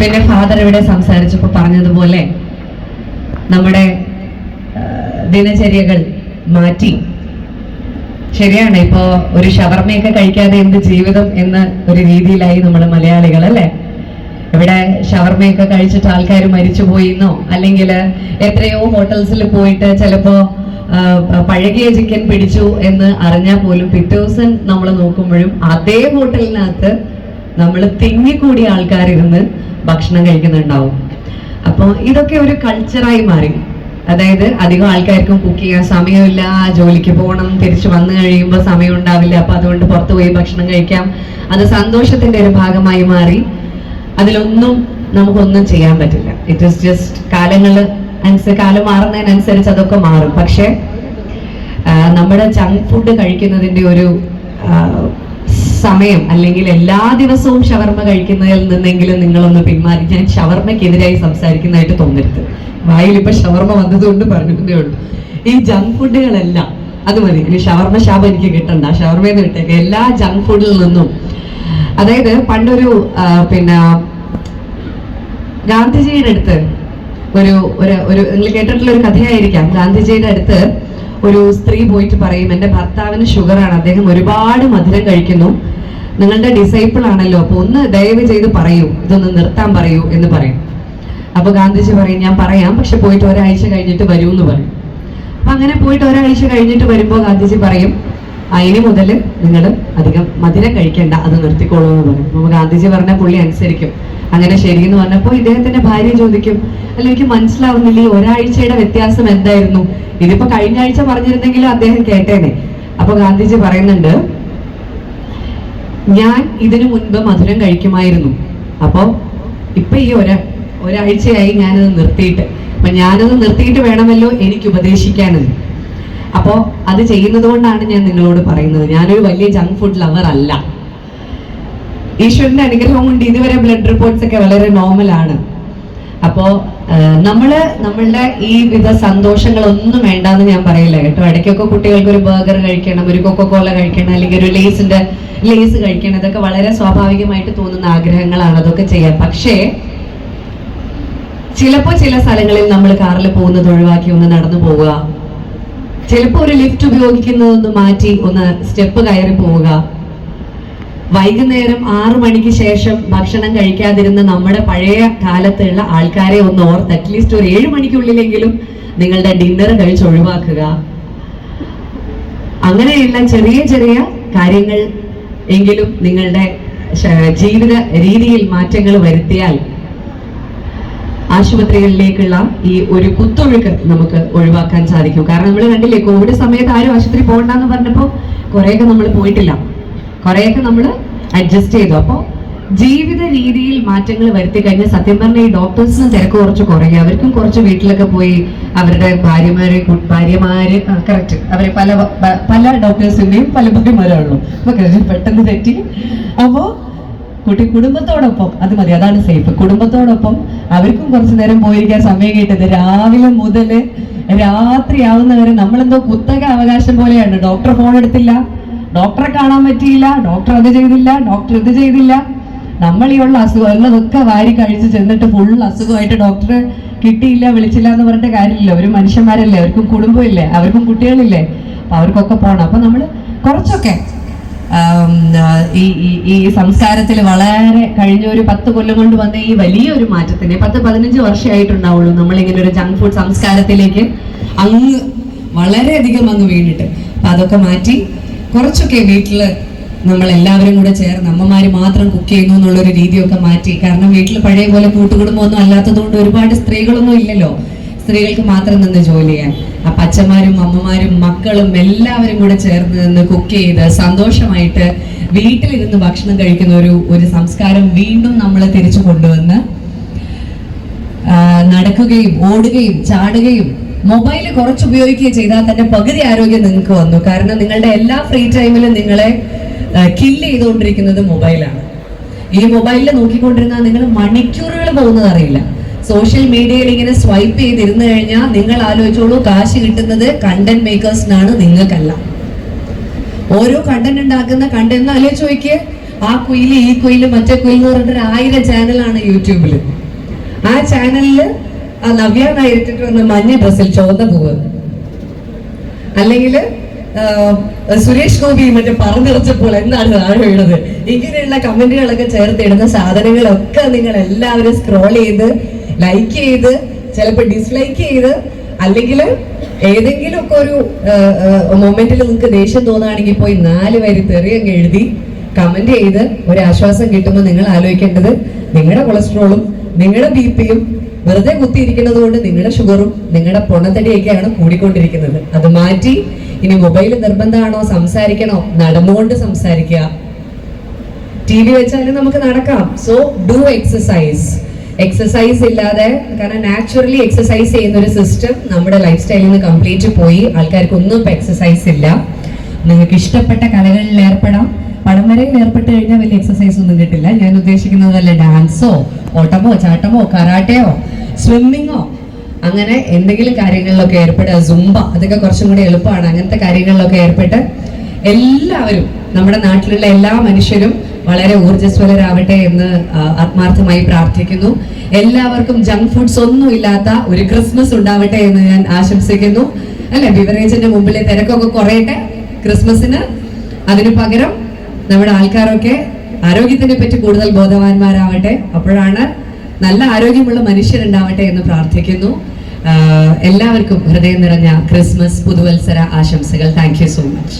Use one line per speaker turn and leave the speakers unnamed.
പിന്നെ ഫാദർ ഇവിടെ സംസാരിച്ചപ്പോൾ പറഞ്ഞതുപോലെ നമ്മുടെ ദിനചര്യകൾ മാറ്റി. ശരിയാണ് ഇപ്പോ ഒരു ഷവർമയൊക്കെ കഴിക്കാതെ എന്ത് ജീവിതം എന്ന ഒരു രീതിയിലായി നമ്മൾ മലയാളികൾ അല്ലേ? ഇവിടെ ഷവർമയൊക്കെ കഴിച്ചിട്ട് ആൾക്കാർ മരിച്ചുപോയിന്നോ അല്ലെങ്കിൽ എത്രയോ ഹോട്ടൽസിൽ പോയിട്ട് ചിലപ്പോ പഴകിയ ചിക്കൻ പിടിച്ചു എന്ന് അറിഞ്ഞാൽ പോലും പിറ്റേ ദിവസം നമ്മൾ നോക്കുമ്പോഴും അതേ ഹോട്ടലിനകത്ത് നമ്മൾ തിങ്ങിക്കൂടിയ ആൾക്കാരിരുന്ന് ഭക്ഷണം കഴിക്കുന്നുണ്ടാവും. അപ്പോൾ ഇതൊക്കെ ഒരു കൾച്ചറായി മാറി. അതായത് അധികം ആൾക്കാർക്കും കുക്ക് ചെയ്യാൻ സമയമില്ല ജോലിക്ക് പോകണം തിരിച്ചു വന്നു കഴിയുമ്പോൾ സമയം ഉണ്ടാവില്ല അപ്പൊ അതുകൊണ്ട് പുറത്തു പോയി ഭക്ഷണം കഴിക്കാം. അത് സന്തോഷത്തിന്റെ ഒരു ഭാഗമായി മാറി. അതിലൊന്നും നമുക്കൊന്നും ചെയ്യാൻ പറ്റില്ല. ഇറ്റ് ഇസ് ജസ്റ്റ് കാലങ്ങൾ അനുസരിച്ച് കാലം മാറുന്നതിനനുസരിച്ച് അതൊക്കെ മാറും. പക്ഷേ നമ്മുടെ ജങ്ക് ഫുഡ് കഴിക്കുന്നതിന്റെ ഒരു സമയം അല്ലെങ്കിൽ എല്ലാ ദിവസവും ഷവർമ്മ കഴിക്കുന്നതിൽ നിന്നെങ്കിലും നിങ്ങളൊന്ന് പിന്മാറി. ഞാൻ ഷവർമ്മക്കെതിരായി സംസാരിക്കുന്നതായിട്ട് തോന്നരുത്. വായിൽ ഇപ്പൊ ഷവർമ വന്നതുകൊണ്ട് പറഞ്ഞിട്ടേ ഉള്ളൂ. ഈ ജങ്ക് ഫുഡുകളെല്ലാം അത് മതി. ഇനി ഷവർമ്മ ശാപം എനിക്ക് കിട്ടണ്ട. ഷവർമയെന്ന് വിട്ടേക്ക്. എല്ലാ ജങ്ക് ഫുഡിൽ നിന്നും അതായത് പണ്ടൊരു പിന്നെ ഗാന്ധിജിയുടെ അടുത്ത് ഒരു ഒരു ഒരു നിങ്ങൾ കേട്ടിട്ടുള്ള ഒരു കഥയായിരിക്കാം. ഗാന്ധിജിയുടെ അടുത്ത് ഒരു സ്ത്രീ പോയിട്ട് പറയും എന്റെ ഭർത്താവിന് ഷുഗറാണ് അദ്ദേഹം ഒരുപാട് മധുരം കഴിക്കുന്നു. നിങ്ങളുടെ ഡിസൈപ്പിൾ ആണല്ലോ. അപ്പൊ ഒന്ന് ദയവ് ചെയ്ത് പറയൂ. ഇതൊന്ന് നിർത്താൻ പറയൂ എന്ന് പറയും. അപ്പൊ ഗാന്ധിജി പറയും ഞാൻ പറയാം പക്ഷെ പോയിട്ട് ഒരാഴ്ച കഴിഞ്ഞിട്ട് വരൂ എന്ന് പറയും. അപ്പൊ അങ്ങനെ പോയിട്ട് ഒരാഴ്ച കഴിഞ്ഞിട്ട് വരുമ്പോൾ ഗാന്ധിജി പറയും അതിന് മുതൽ നിങ്ങൾ അധികം മധുരം കഴിക്കേണ്ട അത് നിർത്തിക്കോളൂ എന്ന് പറയും. അപ്പൊ ഗാന്ധിജി പറഞ്ഞ പുള്ളി അനുസരിക്കും. അങ്ങനെ ശരി എന്ന് പറഞ്ഞപ്പോൾ ഇദ്ദേഹത്തിന്റെ ഭാര്യ ചോദിക്കും അല്ല എനിക്ക് മനസ്സിലാവുന്നില്ല ഈ ഒരാഴ്ചയുടെ വ്യത്യാസം എന്തായിരുന്നു? ഇതിപ്പോ കഴിഞ്ഞ ആഴ്ച പറഞ്ഞിരുന്നെങ്കിലും അദ്ദേഹം കേട്ടേനെ. അപ്പൊ ഗാന്ധിജി പറയുന്നുണ്ട് ഞാൻ ഇതിനു മുൻപ് മധുരം കഴിക്കുമായിരുന്നു. അപ്പോൾ ഇപ്പൊ ഈ ഒര ഒരാഴ്ചയായി ഞാനത് നിർത്തിയിട്ട്. അപ്പൊ ഞാനത് നിർത്തിയിട്ട് വേണമല്ലോ എനിക്ക് ഉപദേശിക്കാനെന്ന് അപ്പോ അത് ചെയ്യുന്നത് കൊണ്ടാണ് ഞാൻ നിങ്ങളോട് പറയുന്നത്. ഞാനൊരു വലിയ ജങ്ക് ഫുഡ് ലവർ അല്ല. ഈശ്വരന്റെ അനുഗ്രഹം കൊണ്ട് ഇതുവരെ ബ്ലഡ് റിപ്പോർട്ട്സ് ഒക്കെ വളരെ നോർമലാണ് ആണ്. അപ്പോ ആ, നമ്മൾ നമ്മളുടെ ഈ വിധ സന്തോഷങ്ങളൊന്നും വേണ്ടെന്ന് ഞാൻ പറയില്ല കേട്ടോ. ഇടയ്ക്കൊക്കെ കുട്ടികൾക്ക് ഒരു ബർഗർ കഴിക്കണം ഒരു കൊക്കോ കോള കഴിക്കണം അല്ലെങ്കിൽ ഒരു ലേസിന്റെ ലേസ് കഴിക്കണം. ഇതൊക്കെ വളരെ സ്വാഭാവികമായിട്ട് തോന്നുന്ന ആഗ്രഹങ്ങളാണ്. അതൊക്കെ ചെയ്യാം. പക്ഷേ ചിലപ്പോ ചില സ്ഥലങ്ങളിൽ നമ്മൾ കാറിൽ പോകുന്നത് ഒഴിവാക്കി ഒന്ന് നടന്നു പോവുക. ചിലപ്പോ ഒരു ലിഫ്റ്റ് ഉപയോഗിക്കുന്നതൊന്ന് മാറ്റി ഒന്ന് സ്റ്റെപ്പ് കയറി പോവുക. വൈകുന്നേരം ആറു മണിക്ക് ശേഷം ഭക്ഷണം കഴിക്കാതിരുന്ന നമ്മുടെ പഴയ കാലത്തുള്ള ആൾക്കാരെ ഒന്ന് ഓർത്ത് അറ്റ്ലീസ്റ്റ് ഒരു ഏഴ് മണിക്കുള്ളിലെങ്കിലും നിങ്ങളുടെ ഡിന്നർ കഴിച്ച് ഒഴിവാക്കുക. അങ്ങനെയുള്ള ചെറിയ ചെറിയ കാര്യങ്ങൾ എങ്കിലും നിങ്ങളുടെ ജീവിത രീതിയിൽ മാറ്റങ്ങൾ വരുത്തിയാൽ ആശുപത്രികളിലേക്കുള്ള ഈ ഒരു കുത്തൊഴുക്ക് നമുക്ക് ഒഴിവാക്കാൻ സാധിക്കും. കാരണം നമ്മൾ കണ്ടില്ലേ കോവിഡ് സമയത്ത് ആരും ആശുപത്രി പോകണ്ടെന്ന് പറഞ്ഞപ്പോൾ കുറേയൊക്കെ നമ്മൾ പോയിട്ടില്ല. കുറേയൊക്കെ നമ്മൾ അഡ്ജസ്റ്റ് ചെയ്തു. അപ്പോൾ ജീവിത രീതിയിൽ മാറ്റങ്ങൾ വരുത്തി കഴിഞ്ഞാൽ സത്യം പറഞ്ഞാൽ ഈ ഡോക്ടേഴ്സിന് തിരക്ക് കുറച്ച് കുറയും. അവർക്കും കുറച്ച് വീട്ടിലൊക്കെ പോയി അവരുടെ ഭാര്യമാരെ ഭാര്യമാര് കറക്റ്റ് അവരെ പല പല ഡോക്ടേഴ്സിന്റെയും പല ഭാര്യമാരാണല്ലോ. അപ്പൊ പെട്ടെന്ന് തെറ്റി. അപ്പോ കുട്ടി കുടുംബത്തോടൊപ്പം അത് മതി അതാണ് സേഫ് കുടുംബത്തോടൊപ്പം അവർക്കും കുറച്ച് നേരം പോയിരിക്കാൻ സമയം കിട്ടത് രാവിലെ മുതൽ രാത്രി ആവുന്നവരെ നമ്മളെന്തോ കുത്തക അവകാശം പോലെയാണ്. ഡോക്ടർ ഫോൺ എടുത്തില്ല ഡോക്ടറെ കാണാൻ പറ്റിയില്ല ഡോക്ടർ അത് ചെയ്തില്ല ഡോക്ടർ ഇത് ചെയ്തില്ല. നമ്മൾ ഈ ഉള്ള അസുഖം ഉള്ളതൊക്കെ വാരി കഴിച്ച് ചെന്നിട്ട് ഫുൾ അസുഖമായിട്ട് ഡോക്ടറെ കിട്ടിയില്ല വിളിച്ചില്ല എന്ന് പറഞ്ഞിട്ട് കാര്യമില്ല. ഒരു മനുഷ്യന്മാരല്ലേ അവർക്കും കുടുംബമില്ലേ അവർക്കും കുട്ടികളില്ലേ? അപ്പൊ അവർക്കൊക്കെ പോണം. അപ്പൊ നമ്മൾ കുറച്ചൊക്കെ ഈ ഈ സംസ്കാരത്തിൽ വളരെ കഴിഞ്ഞ ഒരു പത്ത് കൊല്ലം കൊണ്ട് വന്ന ഈ വലിയൊരു മാറ്റത്തിന് പത്ത് പതിനഞ്ച് വർഷമായിട്ടുണ്ടാവുള്ളൂ നമ്മൾ ഇങ്ങനെ ഒരു ജങ്ക് ഫുഡ് സംസ്കാരത്തിലേക്ക് അങ്ങ് വളരെയധികം അങ്ങ് വീണിട്ട്. അപ്പൊ അതൊക്കെ മാറ്റി കുറച്ചൊക്കെ വീട്ടിൽ നമ്മൾ എല്ലാവരും കൂടെ ചേർന്ന് അമ്മമാര് മാത്രം കുക്ക് ചെയ്യുന്നു എന്നുള്ളൊരു രീതിയൊക്കെ മാറ്റി. കാരണം വീട്ടിൽ പഴയ പോലെ കൂട്ടുകുടുംബമൊന്നും അല്ലാത്തതുകൊണ്ട് ഒരുപാട് സ്ത്രീകളൊന്നും ഇല്ലല്ലോ. സ്ത്രീകൾക്ക് മാത്രം നിന്ന് ജോലി ചെയ്യാൻ. അപ്പൊ അച്ഛന്മാരും അമ്മമാരും മക്കളും എല്ലാവരും കൂടെ ചേർന്ന് നിന്ന് കുക്ക് ചെയ്ത് സന്തോഷമായിട്ട് വീട്ടിലിരുന്ന് ഭക്ഷണം കഴിക്കുന്ന ഒരു ഒരു സംസ്കാരം വീണ്ടും നമ്മൾ തിരിച്ചു കൊണ്ടുവന്ന് നടക്കുകയും ഓടുകയും ചാടുകയും മൊബൈൽ കുറച്ച് ഉപയോഗിക്കുകയും ചെയ്താൽ തന്നെ പകുതി ആരോഗ്യം നിങ്ങൾക്ക് വന്നു. കാരണം നിങ്ങളുടെ എല്ലാ ഫ്രീ ടൈമിലും നിങ്ങളെ കില്ല് ചെയ്തുകൊണ്ടിരിക്കുന്നത് മൊബൈലാണ് ഈ മൊബൈലിൽ നോക്കിക്കൊണ്ടിരുന്നാൽ നിങ്ങൾ മണിക്കൂറുകൾ പോകുന്നത് അറിയില്ല. സോഷ്യൽ മീഡിയയിൽ ഇങ്ങനെ സ്വൈപ്പ് ചെയ്തിരുന്നു കഴിഞ്ഞാൽ നിങ്ങൾ ആലോചിച്ചോളൂ കാശ് കിട്ടുന്നത് കണ്ടന്റ് മേക്കേഴ്സിനാണ് നിങ്ങൾക്കല്ല. ഓരോ കണ്ടന്റ് ഉണ്ടാക്കുന്ന കണ്ടന്റ് ആലോചിച്ച് നോക്കിയേ ആ കുയിൽ ഈ കുയിൽ മറ്റേ കുയിൽ എന്ന് പറഞ്ഞിട്ട് ആയിരം ചാനലാണ് യൂട്യൂബിൽ ആ ചാനലിൽ ആ നവ്യ നായിരിട്ടിട്ട് വന്ന മഞ്ഞ ഡ്രസ്സിൽ ചുവന്ന പൂവ്. അല്ലെങ്കിൽ സുരേഷ് ഗോപി മറ്റേ പറഞ്ഞിറച്ചപ്പോൾ എന്താണ് താഴെ വീണത് ഇങ്ങനെയുള്ള കമന്റുകളൊക്കെ ചേർത്ത് ഇടുന്ന സാധനങ്ങളൊക്കെ നിങ്ങൾ എല്ലാവരും സ്ക്രോൾ ചെയ്ത് ലൈക്ക് ചെയ്ത് ചിലപ്പോൾ ഡിസ്ലൈക്ക് ചെയ്ത് അല്ലെങ്കിൽ ഏതെങ്കിലും ഒക്കെ ഒരു മൊമെന്റിൽ നിങ്ങൾക്ക് ദേഷ്യം തോന്നുകയാണെങ്കിൽ പോയി നാല് വരി തെറി അങ്ങ് എഴുതി കമന്റ് ചെയ്ത് ഒരു ആശ്വാസം കിട്ടുമ്പോൾ നിങ്ങൾ ആലോചിക്കേണ്ടത് നിങ്ങളുടെ കൊളസ്ട്രോളും നിങ്ങളുടെ ബി പിയും വെറുതെ കുത്തിയിരിക്കുന്നത് കൊണ്ട് നിങ്ങളുടെ ഷുഗറും നിങ്ങളുടെ പൊണ്ണത്തടിയൊക്കെയാണ് കൂടിക്കൊണ്ടിരിക്കുന്നത്. അത് മാറ്റി ഇനി മൊബൈൽ നിർബന്ധമാണോ സംസാരിക്കണോ? നടന്നുകൊണ്ട് സംസാരിക്കുക. ടി വി വെച്ചാലും നമുക്ക് നടക്കാം. സോ ഡു എക്സസൈസ് എക്സസൈസ് ഇല്ലാതെ കാരണം നാച്ചുറലി എക്സസൈസ് ചെയ്യുന്ന ഒരു സിസ്റ്റം നമ്മുടെ ലൈഫ് സ്റ്റൈലിൽ നിന്ന് കംപ്ലീറ്റ് പോയി. ആൾക്കാർക്ക് ഒന്നും ഇപ്പൊ എക്സസൈസ് ഇല്ല. നിങ്ങൾക്ക് ഇഷ്ടപ്പെട്ട കലകളിൽ ഏർപ്പെടാം. പടം വരയിൽ ഏർപ്പെട്ട് കഴിഞ്ഞാൽ വലിയ എക്സസൈസ് ഒന്നും കിട്ടില്ല. ഞാൻ ഉദ്ദേശിക്കുന്നത് വല്ല ഡാൻസോ ഓട്ടമോ ചാട്ടമോ കരാട്ടയോ സ്വിമ്മിങ്ങോ അങ്ങനെ എന്തെങ്കിലും കാര്യങ്ങളിലൊക്കെ ഏർപ്പെടുക സുംബ അതൊക്കെ കുറച്ചും കൂടി എളുപ്പമാണ്. അങ്ങനത്തെ കാര്യങ്ങളിലൊക്കെ ഏർപ്പെട്ട് എല്ലാവരും നമ്മുടെ നാട്ടിലുള്ള എല്ലാ മനുഷ്യരും വളരെ ഊർജസ്വലരാവട്ടെ എന്ന് ആത്മാർത്ഥമായി പ്രാർത്ഥിക്കുന്നു. എല്ലാവർക്കും ജങ്ക് ഫുഡ്സ് ഒന്നും ഇല്ലാത്ത ഒരു ക്രിസ്മസ് ഉണ്ടാവട്ടെ എന്ന് ഞാൻ ആശംസിക്കുന്നു. അല്ലെ ബിവറേജിന്റെ മുമ്പിലെ തിരക്കൊക്കെ കുറയട്ടെ ക്രിസ്മസിന്? അതിനു പകരം നമ്മുടെ ആൾക്കാരൊക്കെ ആരോഗ്യത്തിനെ പറ്റി കൂടുതൽ ബോധവാന്മാരാവട്ടെ. അപ്പോഴാണ് നല്ല ആരോഗ്യമുള്ള മനുഷ്യരുണ്ടാവട്ടെ എന്ന് പ്രാർത്ഥിക്കുന്നു. എല്ലാവർക്കും ഹൃദയം നിറഞ്ഞ ക്രിസ്മസ് പുതുവത്സര ആശംസകൾ. Thank so much